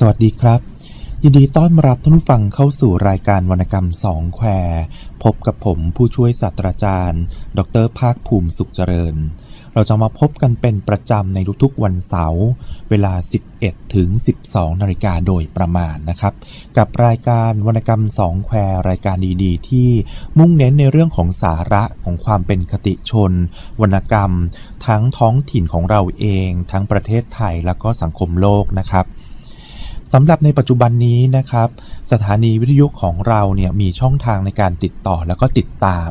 สวัสดีครับ ยินดีต้อนรับท่านผู้ฟังเข้าสู่รายการวรรณกรรมสองแควพบกับผมผู้ช่วยศาสตราจารย์ ดรภาคภูมิสุขเจริญ เราจะมาพบกันเป็นประจำในทุกๆวันเสาร์เวลา 11 ถึง 12 นาฬิกาโดยประมาณนะครับ กับรายการวรรณกรรมสองแควรายการดีๆ ที่มุ่งเน้นในเรื่องของสาระของความเป็นคติชน วรรณกรรม ทั้งท้องถิ่นของเราเอง ทั้งประเทศไทยแล้วก็สังคมโลกนะครับ สำหรับในปัจจุบันนี้นะครับ สถานีวิทยุของเราเนี่ยมีช่องทางในการติดต่อแล้วก็ติดตาม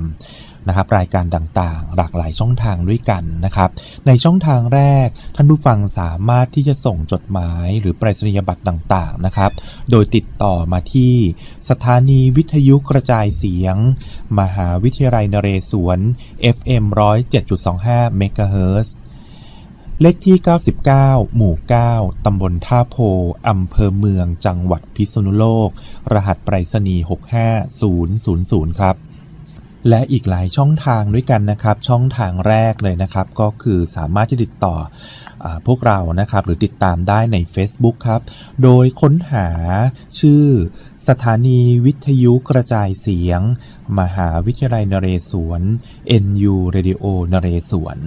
นะครับรายการต่างๆ หลากหลายช่องทางด้วยกันนะครับ ในช่องทางแรกท่านผู้ฟังสามารถที่จะส่งจดหมายหรือไปรษณียบัตรต่างๆนะครับ โดยติดต่อมาที่สถานีวิทยุกระจายเสียง มหาวิทยาลัยนเรศวร FM 107.25เมกะ เลขที่ 99 หมู่ 9 ตำบลท่าโพ อำเภอเมือง จังหวัดพิษณุโลก รหัสไปรษณีย์65000 ครับ และอีกหลายช่องทางด้วยกันนะครับ ช่องทางแรกเลยนะครับ ก็คือสามารถที่ติดต่ออพวกเรานะครับ หรือติดตามได้ใน Facebook ครับ โดยค้นหาชื่อสถานีวิทยุกระจายเสียง มหาวิทยาลัยนเรศวร NU Radio นเรศวร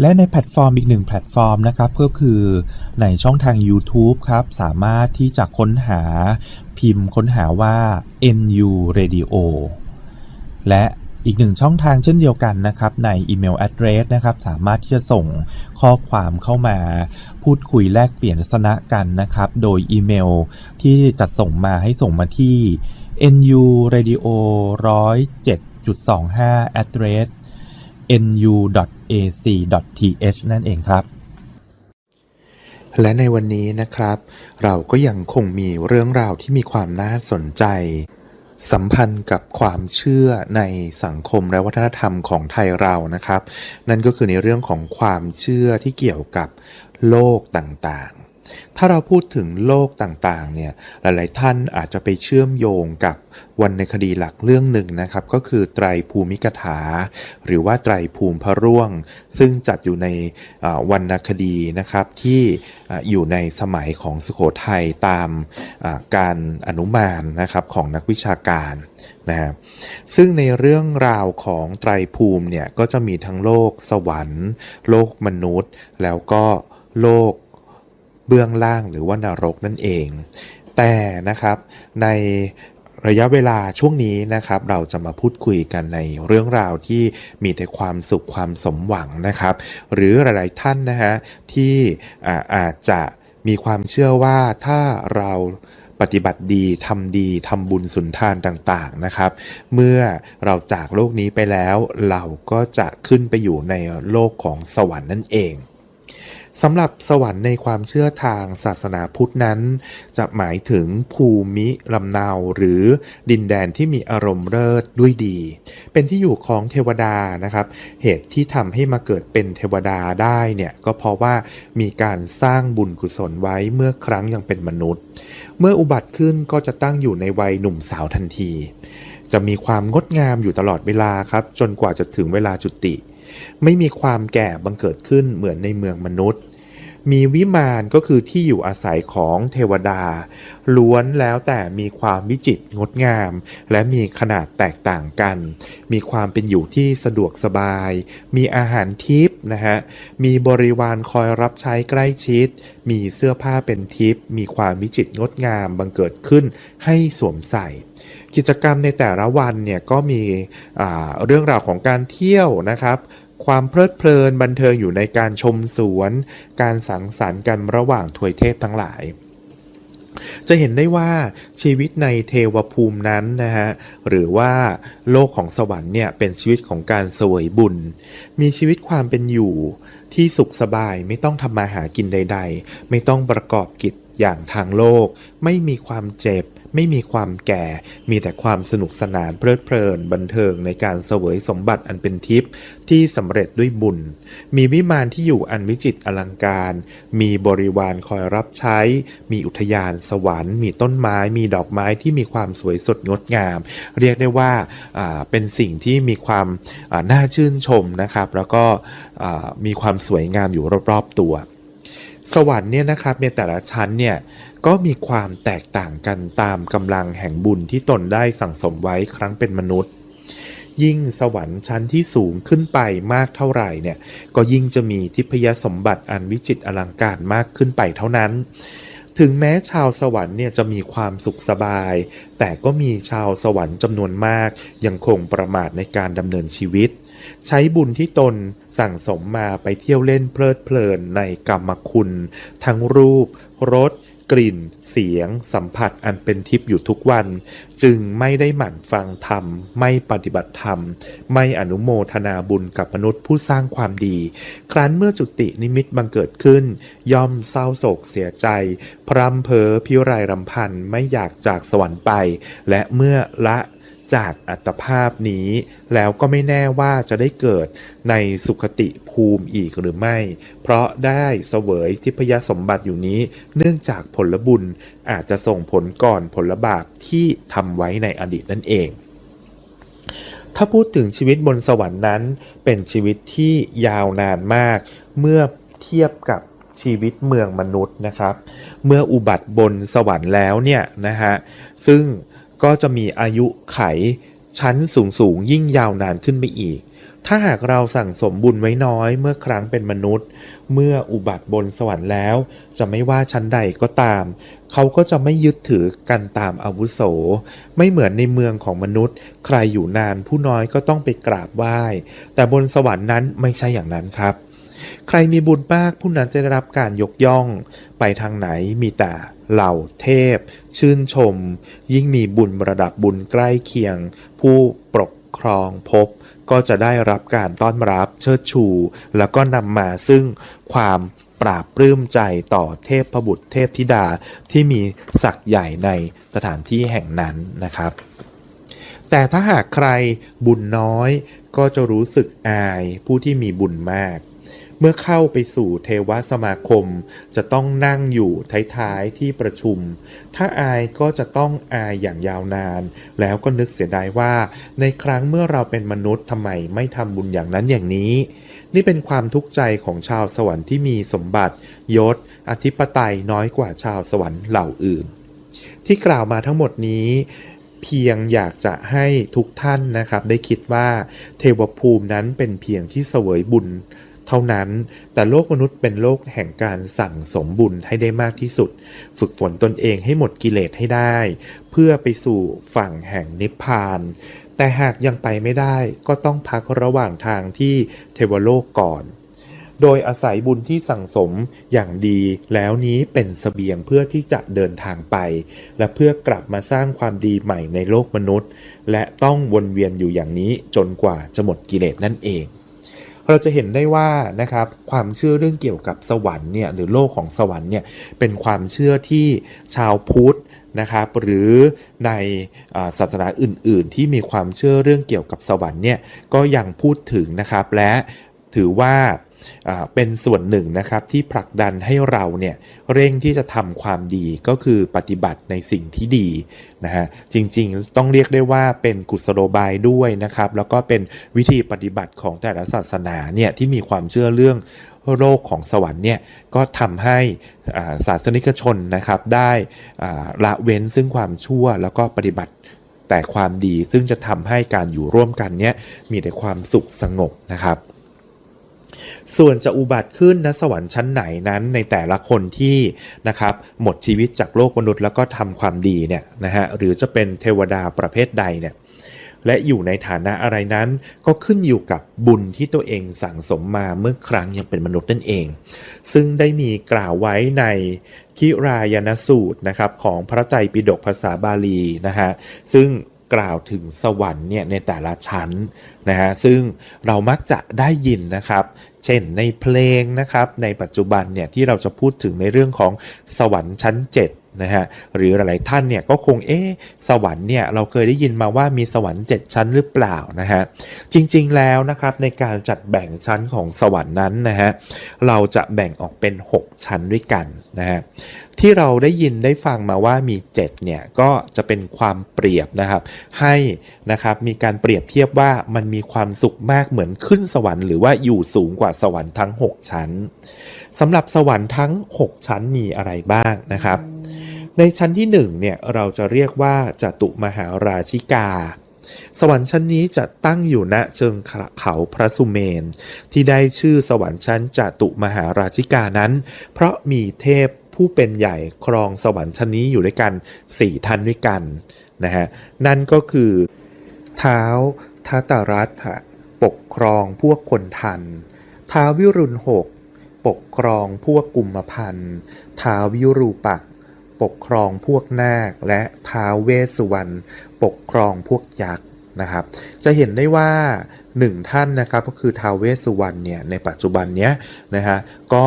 และในแพลตฟอร์มอีกหนึ่งแพลตฟอร์มนะครับก็คือในช่องทาง YouTube ครับ สามารถที่จะค้นหาพิมพ์ค้นหาว่า NU Radio และอีกหนึ่งช่องทางเช่นเดียวกันนะครับ ในอีเมล address นะครับ สามารถที่จะส่งข้อความเข้ามา พูดคุยแลกเปลี่ยนทัศนะกันนะครับ โดยอีเมลที่จะส่งมาให้ส่งมาที่ nu radio 107.25 address nu.ac.th นั่นเองครับ และในวันนี้นะครับ เราก็ยังคงมีเรื่องราวที่มีความน่าสนใจ สัมพันธ์กับความเชื่อในสังคมและวัฒนธรรมของไทยเรานะครับ นั่นก็คือในเรื่องของความเชื่อที่เกี่ยวกับโลกต่าง ถ้าเราพูดถึงโลกต่างๆเนี่ยหลายๆท่านอาจจะไปเชื่อมโยงกับวรรณคดีหลักเรื่องหนึ่งนะครับ ก็คือไตรภูมิกถา หรือว่าไตรภูมิพระร่วง ซึ่งจัดอยู่ในวรรณคดีนะครับที่อยู่ในสมัยของสุโขทัยตามการอนุมานนะครับของนักวิชาการนะครับซึ่งในเรื่องราวของไตรภูมิเนี่ยก็จะมีทั้งโลกสวรรค์ โลกมนุษย์ แล้วก็โลก เบื้องล่างหรือว่านรกนั่นเอง แต่นะครับในระยะเวลาช่วงนี้นะครับ เราจะมาพูดคุยกันในเรื่องราวที่มีแต่ความสุขความสมหวังนะครับ หรือหลายๆท่านนะฮะที่อ่อาจจะมีความเชื่อว่าถ้าเราปฏิบัติดีทำดีทำบุญสุนทานต่างๆนะครับ เมื่อเราจากโลกนี้ไปแล้ว เราก็จะขึ้นไปอยู่ในโลกของสวรรค์นั่นเอง สำหรับสวรรค์ในความเชื่อทางศาสนาพุทธนั้น จะหมายถึงภูมิลำเนาหรือดินแดนที่มีอารมณ์เลิศด้วยดี เป็นที่อยู่ของเทวดานะครับ เหตุที่ทำให้มาเกิดเป็นเทวดาได้เนี่ยก็เพราะว่ามีการสร้างบุญกุศลไว้เมื่อครั้งยังเป็นมนุษย์ เมื่ออุบัติขึ้นก็จะตั้งอยู่ในวัยหนุ่มสาวทันที จะมีความงดงามอยู่ตลอดเวลาครับ จนกว่าจะถึงเวลาจุติ ไม่มีความแก่บังเกิดขึ้นเหมือนในเมืองมนุษย์ มีวิมานก็คือที่อยู่อาศัยของเทวดา ล้วนแล้วแต่มีความวิจิตรงดงาม และมีขนาดแตกต่างกัน มีความเป็นอยู่ที่สะดวกสบาย มีอาหารทิพย์นะฮะ มีบริวารคอยรับใช้ใกล้ชิด มีเสื้อผ้าเป็นทิพย์มีความวิจิตรงดงามบังเกิดขึ้นให้สวมใส่กิจกรรมในแต่ละวันเนี่ยก็มีเรื่องราวของการเที่ยวนะครับ ความเพลิดเพลินบันเทิงอยู่ในการชมสวน การสังสรรค์กันระหว่างทวยเทพทั้งหลาย จะเห็นได้ว่าชีวิตในเทวภูมินั้นนะฮะหรือว่าโลกของสวรรค์เนี่ยเป็นชีวิตของการเสวยบุญ มีชีวิตความเป็นอยู่ที่สุขสบายไม่ต้องทำมาหากินใด ๆ ไม่ต้องประกอบกิจอย่างทางโลก ไม่มีความเจ็บ ไม่มีความแก่ มีแต่ความสนุกสนานเพลิดเพลิน บันเทิงในการเสวยสมบัติอันเป็นทิพย์ที่สำเร็จด้วยบุญ มีวิมานที่อยู่อันวิจิตรอลังการ มีบริวารคอยรับใช้ มีอุทยานสวรรค์ มีต้นไม้ มีดอกไม้ที่มีความสวยสดงดงาม เรียกได้ว่าเป็นสิ่งที่มีความน่าชื่นชมนะครับแล้วก็มีความสวยงามอยู่รอบๆตัว สวรรค์เนี่ยนะครับในแต่ละชั้นเนี่ย ก็มีความแตกต่างกันตามกำลังแห่งบุญที่ตนได้สั่งสมไว้ครั้งเป็นมนุษย์ ยิ่งสวรรค์ชั้นที่สูงขึ้นไปมากเท่าไหร่เนี่ยก็ยิ่งจะมีทิพยสมบัติอันวิจิตรอลังการมากขึ้นไปเท่านั้น ถึงแม้ชาวสวรรค์เนี่ยจะมีความสุขสบาย แต่ก็มีชาวสวรรค์จำนวนมาก ยังคงประมาทในการดำเนินชีวิตใช้บุญที่ตนสั่งสมมาไปเที่ยวเล่นเพลิดเพลินในกรรมคุณ ทั้งรูป รส กลิ่น เสียง สัมผัสอันเป็นทิพย์อยู่ทุกวัน จึงไม่ได้หมั่นฟังธรรม ไม่ปฏิบัติธรรม ไม่อนุโมทนาบุญกับมนุษย์ผู้สร้างความดี ครั้นเมื่อจุตินิมิตบังเกิดขึ้น ย่อมเศร้าโศกเสียใจ พรำเพอพิไรายรำพันไม่อยากจากสวรรค์ไป และเมื่อละ จากอัตภาพนี้ แล้วก็ไม่แน่ว่าจะได้เกิดในสุขติภูมิอีกหรือไม่ เพราะได้เสวยทิพยสมบัติอยู่นี้ เนื่องจากผลบุญอาจจะส่งผลก่อนผลบาปที่ทำไว้ในอดีตนั่นเอง ถ้าพูดถึงชีวิตบนสวรรค์นั้น เป็นชีวิตที่ยาวนานมาก เมื่อเทียบกับชีวิตเมืองมนุษย์นะครับ เมื่ออุบัติบนสวรรค์แล้วเนี่ยนะฮะซึ่ง ก็จะมีอายุไขชั้นสูงสูงยิ่งยาวนานขึ้นไปอีก ถ้าหากเราสั่งสมบุญไว้น้อยเมื่อครั้งเป็นมนุษย์ เมื่ออุบัติบนสวรรค์แล้ว จะไม่ว่าชั้นใดก็ตาม เขาก็จะไม่ยึดถือกันตามอาวุโส ไม่เหมือนในเมืองของมนุษย์ ใครอยู่นานผู้น้อยก็ต้องไปกราบไหว้ แต่บนสวรรค์นั้นไม่ใช่อย่างนั้นครับ ใครมีบุญมากผู้นั้นจะได้รับการยกย่อง ไปทางไหนมีแต่ เหล่าเทพ ชื่นชม ยิ่งมีบุญระดับบุญใกล้เคียง ผู้ปกครองภพก็จะได้รับการต้อนรับเชิดชู แล้วก็นำมาซึ่งความปราบปลื้มใจต่อเทพพบุตรเทพธิดาที่มีศักย์ใหญ่ในสถานที่แห่งนั้นนะครับ แต่ถ้าหากใครบุญน้อยก็จะรู้สึกอายผู้ที่มีบุญมาก เมื่อเข้าไปสู่เทวสมาคม จะต้องนั่งอยู่ท้ายๆที่ประชุม ถ้าอายก็จะต้องอายอย่างยาวนาน แล้วก็นึกเสียดายว่า ในครั้งเมื่อเราเป็นมนุษย์ทำไมไม่ทำบุญอย่างนั้นอย่างนี้ นี่เป็นความทุกข์ใจของชาวสวรรค์ที่มีสมบัติ ยศ อธิปไตยน้อยกว่าชาวสวรรค์เหล่าอื่น ที่กล่าวมาทั้งหมดนี้เพียงอยากจะให้ทุกท่านนะครับได้คิดว่าเทวภูมินั้นเป็นเพียงที่เสวยบุญ เท่านั้น แต่โลกมนุษย์เป็นโลกแห่งการสั่งสมบุญให้ได้มากที่สุด ฝึกฝนตนเองให้หมดกิเลสให้ได้ เพื่อไปสู่ฝั่งแห่งนิพพาน แต่หากยังไปไม่ได้ก็ต้องพักระหว่างทางที่เทวโลกก่อนโดยอาศัยบุญที่สั่งสมอย่างดีแล้วนี้เป็นเสบียงเพื่อที่จะเดินทางไป และเพื่อกลับมาสร้างความดีใหม่ในโลกมนุษย์ และต้องวนเวียนอยู่อย่างนี้จนกว่าจะหมดกิเลสนั่นเอง เราจะเห็นได้ว่านะครับความเชื่อเรื่องเกี่ยวกับสวรรค์เนี่ยหรือโลกของสวรรค์เนี่ยเป็นความเชื่อที่ชาวพุทธนะครับหรือในศาสนาอื่น ๆ ที่มีความเชื่อเรื่องเกี่ยวกับสวรรค์เนี่ยก็ยังพูดถึงนะครับและถือว่า เป็นส่วนหนึ่งนะครับที่ผลักดันให้เราเนี่ยเร่งที่จะทำความดีก็คือปฏิบัติในสิ่งที่ดีนะฮะจริงๆต้องเรียกได้ว่าเป็นกุศโลบายด้วยนะครับแล้วก็เป็นวิธีปฏิบัติของแต่ละศาสนาเนี่ยที่มีความเชื่อเรื่องโลกของสวรรค์เนี่ยก็ทำให้ศาสนิกชนนะครับได้ละเว้นซึ่งความชั่วแล้วก็ปฏิบัติแต่ความดีซึ่งจะทำให้การอยู่ร่วมกันเนี่ยมีแต่ความสุขสงบนะครับ ส่วนจะอุบัติขึ้นณสวรรค์ชั้นไหนนั้นในแต่ละคนที่นะครับหมดชีวิตจากโลกมนุษย์แล้วก็ทำความดีเนี่ยนะฮะหรือจะเป็นเทวดาประเภทใดเนี่ยและอยู่ในฐานะอะไรนั้นก็ขึ้นอยู่กับบุญที่ตัวเองสั่งสมมาเมื่อครั้งยังเป็นมนุษย์นั่นเอง ซึ่งได้มีกล่าวไว้ในคิรายนสูตรนะครับของพระไตรปิฎกภาษาบาลีนะฮะซึ่ง กล่าวถึงสวรรค์เนี่ยในแต่ละชั้นนะฮะซึ่งเรามักจะได้ยินนะครับ เช่นในเพลงนะครับในปัจจุบันเนี่ยที่เราจะพูดถึงในเรื่องของสวรรค์ชั้น 7 นะฮะหรือหลายๆท่านเนี่ยก็คงเอ๊ะสวรรค์เนี่ยเราเคยได้ยินมาว่ามีสวรรค์ 7 ชั้นหรือเปล่านะฮะจริงๆแล้วนะครับในการจัดแบ่งชั้นของสวรรค์นั้นนะฮะเราจะแบ่งออกเป็น 6 ชั้นด้วยกันนะฮะที่เราได้ยินได้ฟังมาว่ามี 7 เนี่ยก็จะเป็นความเปรียบนะครับ ให้นะครับมีการเปรียบเทียบว่ามันมีความสุขมากเหมือนขึ้นสวรรค์หรือว่าอยู่สูงกว่าสวรรค์ทั้ง 6 ชั้นสำหรับสวรรค์ทั้ง 6 ชั้นมีอะไรบ้างนะครับ ในชั้นที่1เนี่ยเราจะเรียกว่าจตุมหาราชิกา สวรรค์ชั้นนี้จะตั้งอยู่ณเชิงเขาพระสุเมน ที่ได้ชื่อสวรรค์ชั้นจตุมหาราชิกานั้น เพราะมีเทพผู้เป็นใหญ่ครองสวรรค์ชั้นนี้อยู่ด้วยกัน 4 ท่านด้วยกันนะฮะนั่นก็คือเท้าทัตรัฐปกครองพวกคนทันท้าวิรุณหกปกครองพวกกุมพันท้าววิรูปักษ์ ปกครองพวกนาคและท้าวเวสสุวรรณปกครองพวกยักษ์นะครับ จะเห็นได้ว่าหนึ่งท่านนะครับก็คือท้าวเวสสุวรรณเนี่ยในปัจจุบันเนี้ยนะฮะก็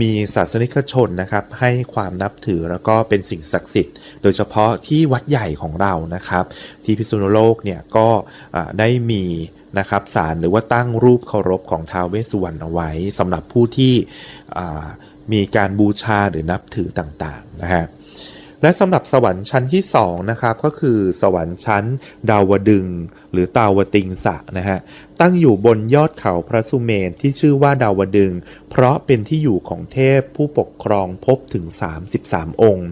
มีศาสนิกชนนะครับให้ความนับถือแล้วก็เป็นสิ่งศักดิ์สิทธิ์ โดยเฉพาะที่วัดใหญ่ของเรานะครับ ที่พิษณุโลกเนี่ยก็ได้มีนะครับศาลหรือว่าตั้งรูปเคารพของท้าวเวสสุวรรณเอาไว้สำหรับผู้ที่ มีการบูชาหรือนับถือต่างๆนะฮะ และสำหรับสวรรค์ชั้นที่2นะครับก็คือสวรรค์ชั้นดาวดึง หรือตาวติงสะนะฮะตั้งอยู่บนยอดเขาพระสุเมนที่ชื่อว่าดาวดึง เพราะเป็นที่อยู่ของเทพผู้ปกครองพบถึง 33 องค์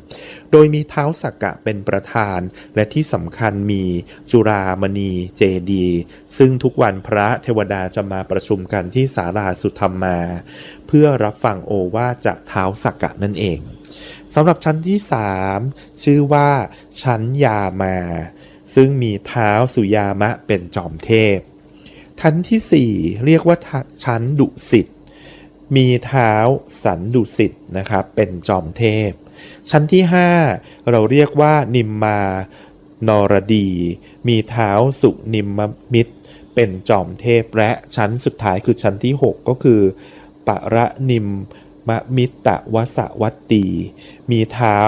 โดยมีเท้าสักกะเป็นประธาน และที่สำคัญมีจุรามณีเจดี ซึ่งทุกวันพระเทวดาจะมาประชุมกันที่ศาลาสุธรรมาเพื่อรับฟังโอวาจากเท้าสักกะนั่นเอง สำหรับชั้นที่ 3 ชื่อว่าชั้นยามา ซึ่งมีเท้าสุยามะเป็นจอมเทพ ชั้นทีสี่ 4 เรียกว่าชั้นดุสิตมีเท้าสันดุสิตนะครับเป็นจอมเทพ ชั้นที่ 5 เราเรียกว่านิมมานรดี มีเท้าสุนิมมิตร เป็นจอมเทพและชั้นสุดท้ายคือชั้นที่ 6 ก็คือ ปะระนิม มมิตตวสวัตตี มีเท้า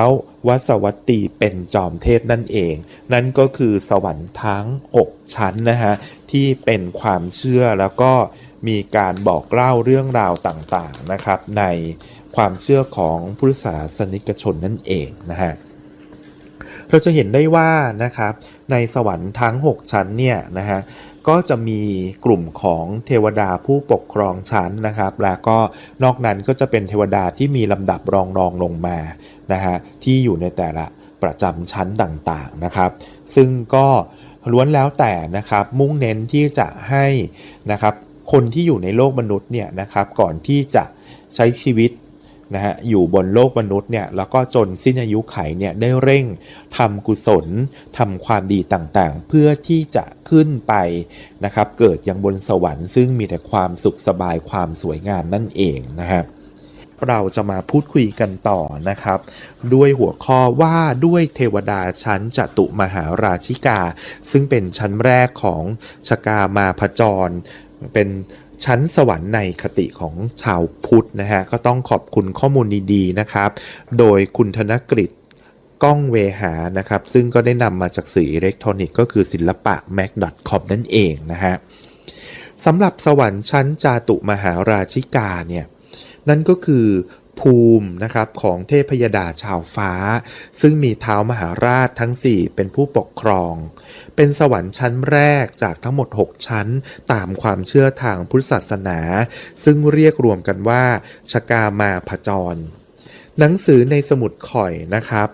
วสวัตตีเป็นจอมเทพนั่นเอง นั่นก็คือสวรรค์ทั้ง 6 ชั้นนะฮะ ที่เป็นความเชื่อแล้วก็มีการบอกเล่าเรื่องราวต่างๆนะครับ ในความเชื่อของพุทธศาสนิกชนนั่นเองนะฮะเราจะเห็นได้ว่านะครับในสวรรค์ทั้ง 6 ชั้นเนี่ยนะฮะ ก็จะมีกลุ่มของเทวดาผู้ปกครองชั้นนะครับ แล้วก็นอกนั้นก็จะเป็นเทวดาที่มีลำดับรองรองลงมานะฮะที่อยู่ในแต่ละประจำชั้นต่างๆนะครับ ซึ่งก็ล้วนแล้วแต่นะครับมุ่งเน้นที่จะให้นะครับคนที่อยู่ในโลกมนุษย์เนี่ยนะครับก่อนที่จะใช้ชีวิต นะฮะอยู่บนโลกมนุษย์เนี่ยแล้วก็จนสิ้นอายุไขเนี่ยได้เร่งทำกุศลทำความดีต่างๆ เพื่อที่จะขึ้นไปนะครับเกิดยังบนสวรรค์ซึ่งมีแต่ความสุขสบายความสวยงามนั่นเองนะฮะเราจะมาพูดคุยกันต่อนะครับ ด้วยหัวข้อว่าด้วยเทวดาชั้นจตุมหาราชิกา ซึ่งเป็นชั้นแรกของชกามาพจรเป็น ชั้นสวรรค์ในคติของชาวพุทธนะฮะก็ต้องขอบคุณข้อมูลดีๆนะครับ โดยคุณธนกฤษก้องเวหานะครับ ซึ่งก็ได้นำมาจากสื่ออิเล็กทรอนิกส์ก็คือศิลปะ mac.com นั่นเองนะฮะสำหรับสวรรค์ชั้นจาตุมหาราชิกาเนี่ยนั่นก็คือ ภูมินะครับของเทพยดาชาวฟ้า ซึ่งมีเท้ามหาราชทั้ง 4 เป็นผู้ปกครอง เป็นสวรรค์ชั้นแรกจากทั้งหมด 6 ชั้นตามความเชื่อทางพุทธศาสนา ซึ่งเรียกรวมกันว่าชกามาพจรหนังสือในสมุดข่อยนะครับ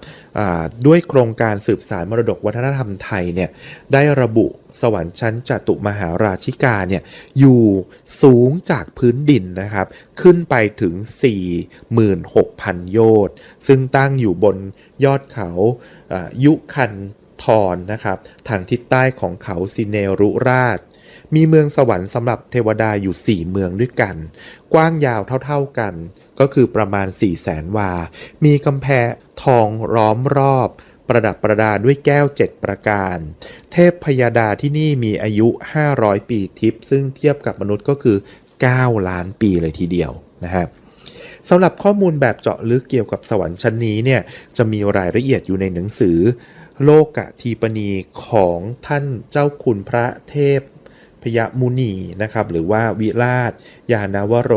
ด้วยโครงการสืบสารมรดกวัฒนธรรมไทยเนี่ยได้ระบุ สวรรค์ชั้นจตุมหาราชิกาเนี่ยอยู่สูงจากพื้นดินนะครับ ขึ้นไปถึง 46,000 โยชน์ซึ่งตั้งอยู่บนยอดเขายุคันทรนะครับทางทิศใต้ของเขาซิเนรุราช มีเมืองสวรรค์สำหรับเทวดาอยู่ 4 เมืองด้วยกัน กว้างยาวเท่าๆกัน ก็คือประมาณ4 0 0แสนวา มีกำแพงทองล้อมรอบ ประดับประดาด้วยแก้ว 7 ประการ เทพพยดาที่นี่มีอายุ 500 ปีทิพย์ซึ่งเทียบกับมนุษย์ก็คือ 9 ล้านปีเลยทีเดียวนะครับสำหรับข้อมูลแบบเจาะลึกเกี่ยวกับสวรรค์ชั้นนี้เนี่ยจะมีรายละเอียดอยู่ในหนังสือ โลกะทีปณีของท่านเจ้าคุณพระเทพ ยมุนีนะครับหรือว่าวิราช ยานาวโร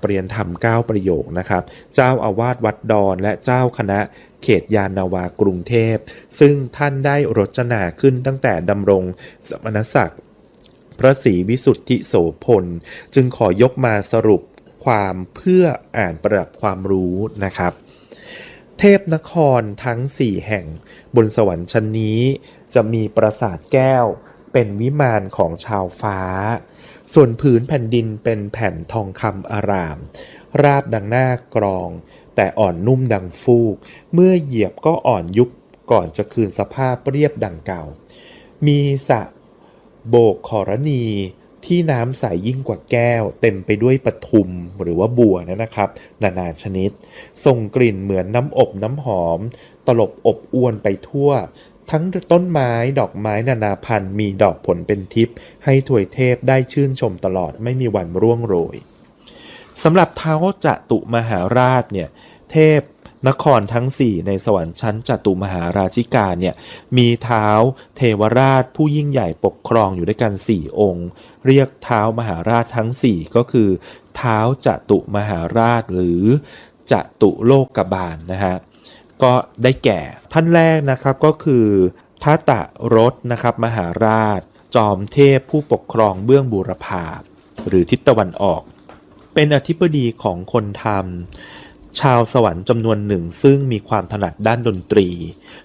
เปรียนธรรม9ประโยคนะครับเจ้าอาวาสวัดดอนและเจ้าคณะเขตยานาวากรุงเทพ ซึ่งท่านได้รจนาขึ้นตั้งแต่ดำรงสมณศักดิ์พระศรีวิสุทธิโสพล จึงขอยกมาสรุปความเพื่ออ่านประดับความรู้นะครับ เทพนครทั้ง 4 แห่งบนสวรรค์ชั้นนี้จะมีปราสาทแก้ว เป็นวิมานของชาวฟ้า ส่วนผืนแผ่นดินเป็นแผ่นทองคำอาราม ราบดังหน้ากรอง แต่อ่อนนุ่มดังฟูก เมื่อเหยียบก็อ่อนยุบก่อนจะคืนสภาพเรียบดังเก่า มีสระโบกขอรณีที่น้ำใสยิ่งกว่าแก้ว เต็มไปด้วยปทุมหรือว่าบัวนะครับ นานาชนิดส่งกลิ่นเหมือนน้ำอบน้ำหอม ตลบอบอวนไปทั่ว ทั้งต้นไม้ดอกไม้นานาพันธุ์มีดอกผลเป็นทิพย์ให้ถวยเทพได้ชื่นชมตลอดไม่มีวันร่วงโรยสำหรับเท้าจตุมหาราชเนี่ยเทพนครทั้ง4ในสวรรค์ชั้นจตุมหาราชิกาเนี่ยมีเท้าเทวราชผู้ยิ่งใหญ่ปกครองอยู่ด้วยกัน4องค์ เรียกเท้ามหาราชทั้ง4ก็คือ เท้าจตุมหาราชหรือจตุโลกบาลนะฮะ ก็ได้แก่ท่านแรกนะครับก็คือทัตะรสนะครับมหาราช จอมเทพผู้ปกครองเบื้องบูรพาหรือทิศตะวันออก เป็นอธิบดีของคนทำ ชาวสวรรค์จำนวนหนึ่งซึ่งมีความถนัดด้านดนตรี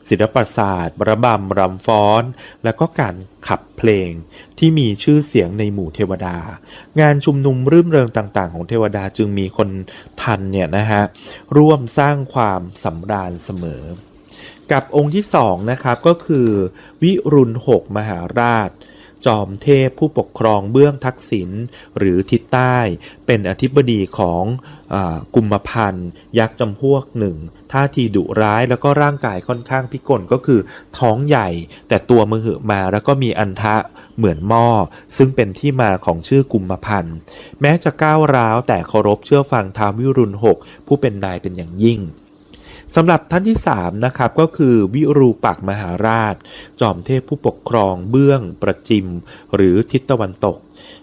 ศิลปศาสตร์ระบำรำฟ้อน และก็การขับเพลงที่มีชื่อเสียงในหมู่เทวดา งานชุมนุมรื่นเริงต่าง ๆ ของเทวดาจึงมีคนทันเนี่ยนะฮะร่วมสร้างความสำราญเสมอ กับองค์ที่สองนะครับก็คือ วิรุณหกมหาราช จอมเทพผู้ปกครองเบื้องทักษิณหรือทิศใต้ เป็นอธิบดีของอกุมพันธ์ยักษ์จำพวกหนึ่งท่าทีดุร้ายแล้วก็ร่างกายค่อนข้างพิกลก็คือท้องใหญ่ แต่ตัวมือหือมาแล้วก็มีอันทะเหมือนหม้อ ซึ่งเป็นที่มาของชื่อกุมพันธ์แม้จะก้าวร้าวแต่เคารพเชื่อฟังท้าววิรุณหกผู้เป็นนายเป็นอย่างยิ่ง สำหรับท่านที่3นะครับก็คือวิรูปักษ์มหาราช จอมเทพผู้ปกครองเบื้องประจิม หรือทิศตะวันตก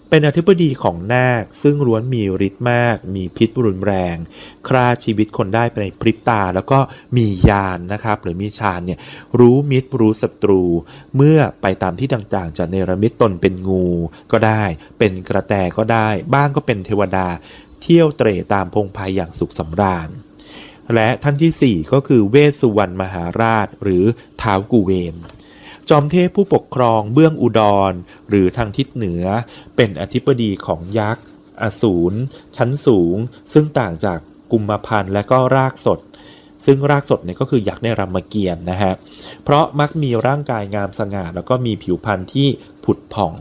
เป็นอธิบดีของนาคซึ่งล้วนมีฤทธิ์มาก มีพิษรุนแรงฆ่าชีวิตคนได้ในพริบตา แล้วก็มียานนะครับหรือมีฌานเนี่ยรู้มิตรรู้ศัตรู เมื่อไปตามที่ต่างๆ จะเนรมิตตนเป็นงูก็ได้ เป็นกระแตก็ได้ บ้างก็เป็นเทวดา เที่ยวเตร่ตามพงไพอย่างสุขสำราญ และท่านทีสี่ 4 ก็คือเวสสุวรรณมหาราช หรือท้าวกุเวนจอมเทพผู้ปกครองเบื้องอุดร หรือทางทิศเหนือ เป็นอธิบดีของยักษ์ อสูร ชั้นสูง ซึ่งต่างจากกุมพันธ์และก็รากสด ซึ่งรากสดเนี่ยก็คือยักษ์ในรามเกียรตินะฮะ เพราะมักมีร่างกายงามสง่าแล้วก็มีผิวพรรณที่ผุดผ่อง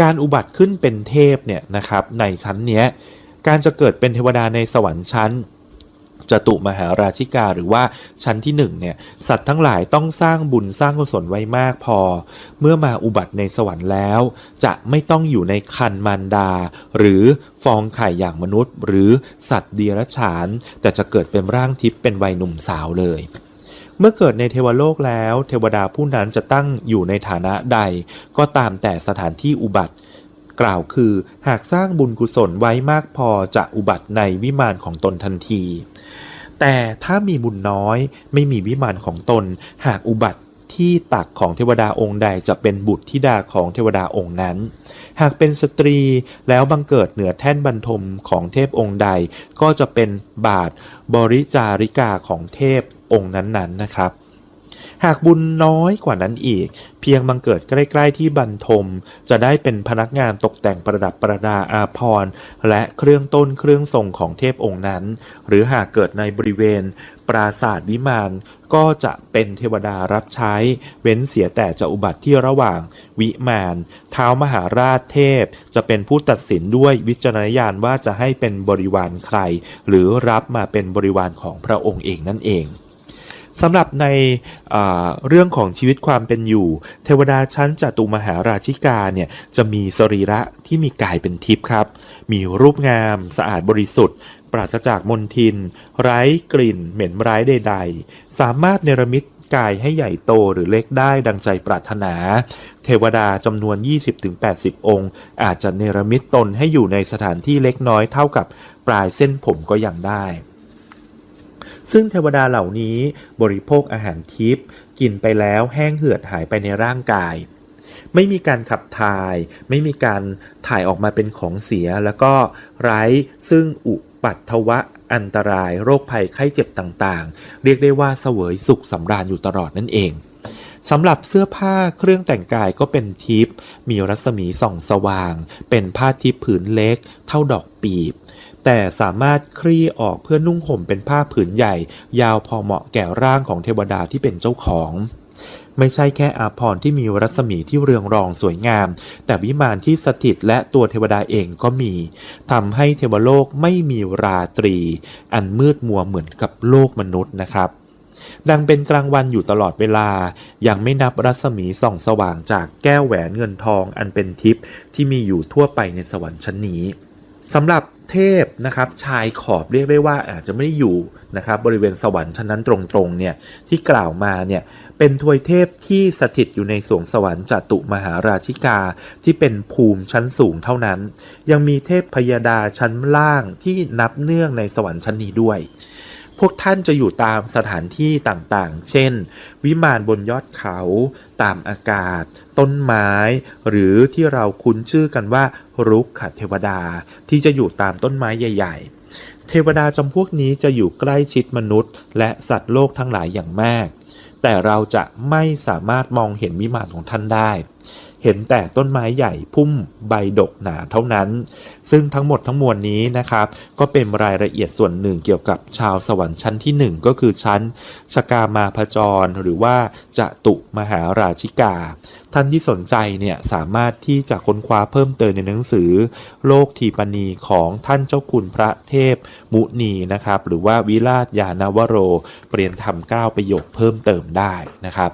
การอุบัติขึ้นเป็นเทพเนี่ยนะครับในชั้นเนี้ย การจะเกิดเป็นเทวดาในสวรรค์ชั้น จตุมหาราชิกาหรือว่าชั้นที่หนึ่งเนี่ยสัตว์ทั้งหลายต้องสร้างบุญสร้างกุศลไว้มากพอ เมื่อมาอุบัติในสวรรค์แล้ว จะไม่ต้องอยู่ในคันมารดา หรือฟองไข่อย่างมนุษย์ หรือสัตว์เดียรฉาน แต่จะเกิดเป็นร่างทิพย์เป็นวัยหนุ่มสาวเลยเมื่อเกิดในเทวโลกแล้ว เทวดาผู้นั้นจะตั้งอยู่ในฐานะใด ก็ตามแต่สถานที่อุบัติ กล่าวคือ หากสร้างบุญกุศลไว้มากพอจะอุบัติในวิมานของตนทันที แต่ถ้ามีบุญน้อยไม่มีวิมานของตน หากอุบัติที่ตักของเทวดาองค์ใดจะเป็นบุตรธิดาของเทวดาองค์นั้น หากเป็นสตรีแล้วบังเกิดเหนือแท่นบรรทมของเทพองค์ใด ก็จะเป็นบาทบริจาริกาของเทพองค์นั้นๆนะครับ หากบุญน้อยกว่านั้นอีก เพียงบังเกิดใกล้ ๆ ที่บรรทม จะได้เป็นพนักงานตกแต่งประดับประดาอาภรณ์และเครื่องต้นเครื่องทรงของเทพองค์นั้น หรือหากเกิดในบริเวณ ปราศาสตร์วิมานก็จะเป็นเทวดารับใช้ เว้นเสียแต่จะอุบัติที่ระหว่างวิมานเท้ามหาราชเทพ จะเป็นผู้ตัดสินด้วยวิจารณญาณว่าจะให้เป็นบริวารใคร หรือรับมาเป็นบริวารของพระองค์เองนั่นเอง สำหรับในเรื่องของชีวิตความเป็นอยู่ เทวดาชั้นจตุมหาราชิกาเนี่ยจะมีสรีระที่มีกายเป็นทิพย์ครับ มีรูปงามสะอาดบริสุทธิ์ ปราศจากมลทิน ไร้กลิ่น เหม็นร้ายใด ๆ สามารถเนรมิตกายให้ใหญ่โตหรือเล็กได้ดังใจปรารถนา เทวดาจำนวน 20-80 องค์ อาจจะเนรมิตตนให้อยู่ในสถานที่เล็กน้อยเท่ากับปลายเส้นผมก็ยังได้ ซึ่งเทวดาเหล่านี้บริโภคอาหารทิพย์กินไปแล้วแห้งเหือดหายไปในร่างกาย ไม่มีการขับถ่าย ไม่มีการถ่ายออกมาเป็นของเสียแล้วก็ไร้ซึ่งอุปัตถวะอันตรายโรคภัยไข้เจ็บต่างๆ เรียกได้ว่าเสวยสุขสำราญอยู่ตลอดนั่นเองสำหรับเสื้อผ้าเครื่องแต่งกายก็เป็นทิพย์มีรัศมีส่องสว่าง เป็นผ้าทิพย์ผืนเล็ก เท่าดอกปีบ แต่สามารถคลี่ออกเพื่อนุ่งห่มเป็นผ้าผืนใหญ่ ยาวพอเหมาะแก่ร่างของเทวดาที่เป็นเจ้าของ ไม่ใช่แค่อาภรที่มีรัศมีที่เรืองรองสวยงาม แต่วิมานที่สถิตและตัวเทวดาเองก็มีทำให้เทวโลกไม่มีราตรี อันมืดมัวเหมือนกับโลกมนุษย์นะครับดังเป็นกลางวันอยู่ตลอดเวลา ยังไม่นับรัศมีส่องสว่างจากแก้วแหวนเงินทองอันเป็นทิพย์ที่มีอยู่ทั่วไปในสวรรค์ชั้นนี้สำหรับ เทพนะครับชายขอบเรียกได้ว่าอาจจะไม่ได้อยู่นะครับบริเวณสวรรค์ชั้นนั้นตรงๆเนี่ยที่กล่าวมาเนี่ยเป็นทวยเทพที่สถิตอยู่ในสวงสวรรค์จตุมหาราชิกาที่เป็นภูมิชั้นสูงเท่านั้น ยังมีเทพพยดาชั้นล่างที่นับเนื่องในสวรรค์ชั้นนี้ด้วย พวกท่านจะอยู่ตามสถานที่ต่างๆ เช่น วิมานบนยอดเขา ตามอากาศ ต้นไม้ หรือที่เราคุ้นชื่อกันว่ารุกขเทวดา ที่จะอยู่ตามต้นไม้ใหญ่ ๆ เทวดาจำพวกนี้จะอยู่ใกล้ชิดมนุษย์ และสัตว์โลกทั้งหลายอย่างมาก แต่เราจะไม่สามารถมองเห็นวิมานของท่านได้ เห็นแต่ต้นไม้ใหญ่พุ่มใบดกหนาเท่านั้น ซึ่งทั้งหมดทั้งมวลนี้นะครับ ก็เป็นรายละเอียดส่วนหนึ่งเกี่ยวกับชาวสวรรค์ชั้นที่ 1 ก็คือชั้นชกามาพจร หรือว่าจะตุมหาราชิกา ท่านที่สนใจเนี่ยสามารถที่จะค้นคว้าเพิ่มเติมในหนังสือ โลกทีปณีของท่านเจ้าคุณพระเทพมุนีนะครับ หรือว่าวิราชยานวโร เปลี่ยนธรรมก้าประโยคเพิ่มเติมได้นะครับ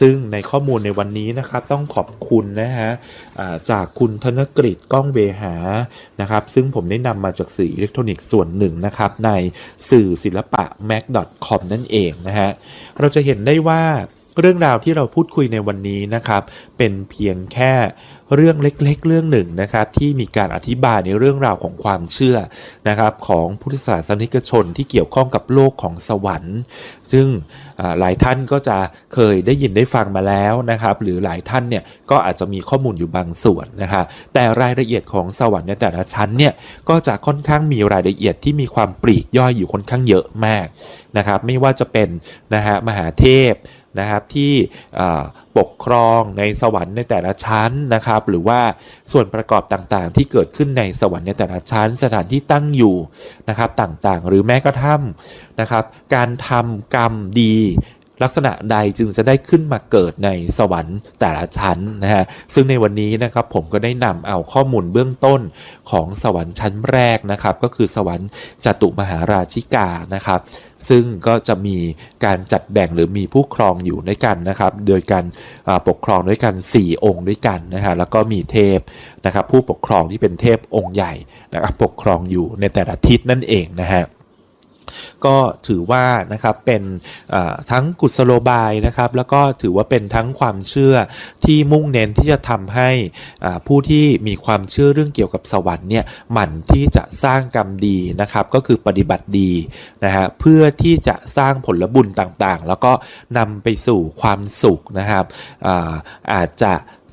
ซึ่งในข้อมูลในวันนี้นะครับต้องขอบคุณนะฮะจากคุณธนกฤษก้องเวหานะครับ ซึ่งผมได้นำมาจากสื่ออิเล็กทรอนิกส์ส่วนหนึ่งนะครับในสื่อศิลปะ mac.com นั่นเองนะฮะเราจะเห็นได้ว่า เรื่องราวที่เราพูดคุยในวันนี้นะครับ เป็นเพียงแค่เรื่องเล็กๆ เรื่องหนึ่งนะครับ ที่มีการอธิบายในเรื่องราวของความเชื่อนะครับ ของพุทธศาสนิกชนที่เกี่ยวข้องกับโลกของสวรรค์ ซึ่งหลายท่านก็จะเคยได้ยินได้ฟังมาแล้วนะครับ หรือหลายท่านเนี่ยก็อาจจะมีข้อมูลอยู่บางส่วนนะครับแต่รายละเอียดของสวรรค์ในแต่ละชั้นเนี่ยก็จะค่อนข้างมีรายละเอียดที่มีความปลีกย่อยอยู่ค่อนข้างเยอะมากนะครับ ไม่ว่าจะเป็นนะฮะมหาเทพ นะครับที่ปกครองในสวรรค์ในแต่ละชั้นนะครับ หรือว่าส่วนประกอบต่างๆ ที่เกิดขึ้นในสวรรค์ในแต่ละชั้น สถานที่ตั้งอยู่นะครับต่างๆ หรือแม้กระทั่งนะครับ การทำกรรมดี ลักษณะใดจึงจะได้ขึ้นมาเกิดในสวรรค์แต่ละชั้นนะฮะซึ่งในวันนี้นะครับผมก็ได้นำเอาข้อมูลเบื้องต้นของสวรรค์ชั้นแรกนะครับ ก็คือสวรรค์จตุมหาราชิกานะครับ ซึ่งก็จะมีการจัดแบ่งหรือมีผู้ครองอยู่ด้วยกันนะครับ โดยการปกครองด้วยกัน 4 องค์ด้วยกันนะฮะแล้วก็มีเทพนะครับ ผู้ปกครองที่เป็นเทพองค์ใหญ่นะครับปกครองอยู่ในแต่ละทิศนั่นเองนะฮะ ก็ถือว่านะครับเป็นทั้งกุศโลบายนะครับแล้วก็ถือว่าเป็นทั้งความเชื่อที่มุ่งเน้นที่จะทำให้ผู้ที่มีความเชื่อเรื่องเกี่ยวกับสวรรค์เนี่ยหมั่นที่จะสร้างกรรมดีนะครับก็คือปฏิบัติดีนะฮะเพื่อที่จะสร้างผลบุญต่างๆ แล้วก็นำไปสู่ความสุขนะครับอาอาจจะ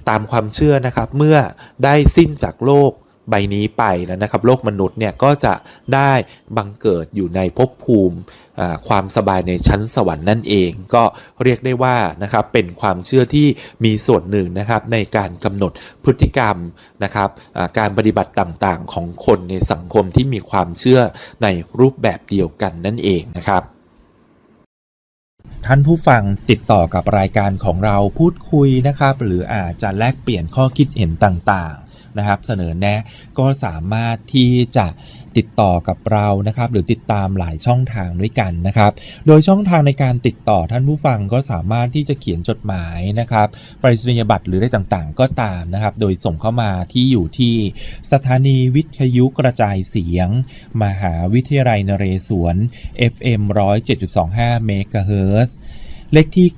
ตามความเชื่อนะครับเมื่อได้สิ้นจากโลก ใบนี้ไปแล้วนะครับ โลกมนุษย์เนี่ยก็จะได้บังเกิดอยู่ในภพภูมิความสบายในชั้นสวรรค์นั่นเอง ก็เรียกได้ว่านะครับเป็นความเชื่อที่มีส่วนหนึ่งนะครับในการกำหนดพฤติกรรมนะครับการปฏิบัติต่างๆ ของคนในสังคมที่มีความเชื่อในรูปแบบเดียวกันนั่นเองนะครับท่านผู้ฟังติดต่อกับรายการของเราพูดคุยนะครับ หรืออาจจะแลกเปลี่ยนข้อคิดเห็นต่างๆ นะครับ เสนอแนะก็สามารถที่จะติดต่อกับเรานะครับ หรือติดตามหลายช่องทางด้วยกันนะครับ โดยช่องทางในการติดต่อท่านผู้ฟังก็สามารถที่จะเขียนจดหมายนะครับปรษณียบัตรหรืออะไรต่างๆ ก็ตามนะครับ โดยส่งเข้ามาที่อยู่ที่สถานีวิทยุกระจายเสียง มหาวิทยาลัยนเรศวร FM 107.25เมกะเฮิร์ เลขที่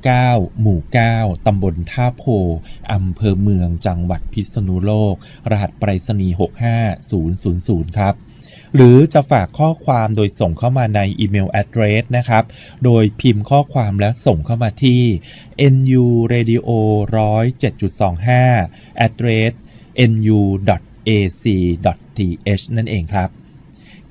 99 หมู่ 9 ตำบลท่าโพ อำเภอเมือง จังหวัดพิษณุโลก รหัสไปรษณีย์ 65000 ครับ หรือจะฝากข้อความโดยส่งเข้ามาในอีเมล address นะครับ โดยพิมพ์ข้อความแล้วส่งเข้ามาที่ nu radio 107.25 address nu.ac.th นั่นเองครับ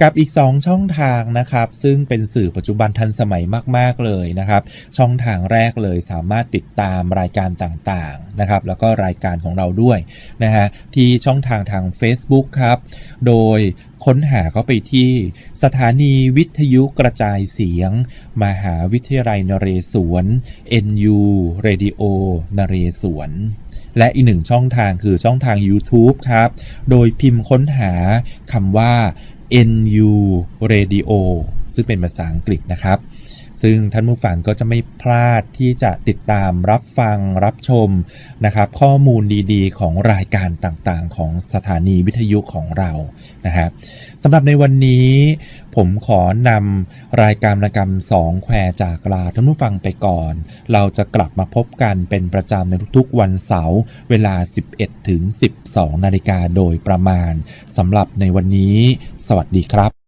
กับอีก 2 ช่องทางนะครับ ซึ่งเป็นสื่อปัจจุบันทันสมัยมาก ๆ เลยนะครับ ช่องทางแรกเลยสามารถติดตามรายการต่าง ๆ นะครับ แล้วก็รายการของเราด้วยนะฮะที่ช่องทางทาง Facebook ครับ โดยค้นหาเข้าไปที่สถานีวิทยุกระจายเสียง มหาวิทยาลัยนเรศวร NU Radio นเรศวรและอีกหนึ่งช่องทางคือช่องทาง YouTube ครับ โดยพิมพ์ค้นหาคำว่า NU Radio ซึ่งเป็นภาษาอังกฤษนะครับ ซึ่งท่านผู้ฟังก็จะไม่พลาดที่จะติดตามรับฟังรับชมนะครับ ข้อมูลดีๆ ของรายการต่างๆ ของสถานีวิทยุของเรานะครับสำหรับในวันนี้ผมขอนำรายการรการสองแควจากลาท่านผู้ฟังไปก่อน เราจะกลับมาพบกันเป็นประจำในทุกๆวันเสาร์เวลา 11ถึง12 นาฬิกาโดยประมาณสำหรับในวันนี้ สวัสดีครับ